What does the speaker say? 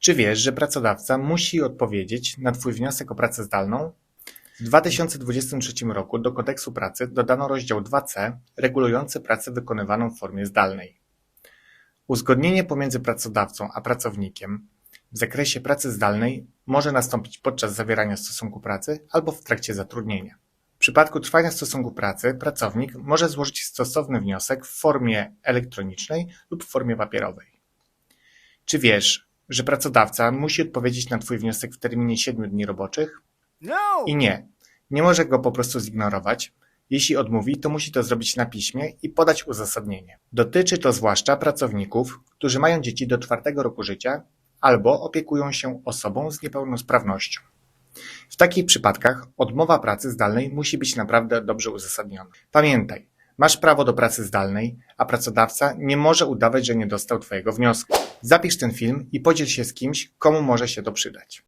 Czy wiesz, że pracodawca musi odpowiedzieć na Twój wniosek o pracę zdalną? W 2023 roku do kodeksu pracy dodano rozdział 2c regulujący pracę wykonywaną w formie zdalnej. Uzgodnienie pomiędzy pracodawcą a pracownikiem w zakresie pracy zdalnej może nastąpić podczas zawierania stosunku pracy albo w trakcie zatrudnienia. W przypadku trwania stosunku pracy pracownik może złożyć stosowny wniosek w formie elektronicznej lub w formie papierowej. Czy wiesz, że pracodawca musi odpowiedzieć na Twój wniosek w terminie 7 dni roboczych? No! I nie, nie może go po prostu zignorować. Jeśli odmówi, to musi to zrobić na piśmie i podać uzasadnienie. Dotyczy to zwłaszcza pracowników, którzy mają dzieci do czwartego roku życia albo opiekują się osobą z niepełnosprawnością. W takich przypadkach odmowa pracy zdalnej musi być naprawdę dobrze uzasadniona. Pamiętaj, masz prawo do pracy zdalnej, a pracodawca nie może udawać, że nie dostał Twojego wniosku. Zapisz ten film i podziel się z kimś, komu może się to przydać.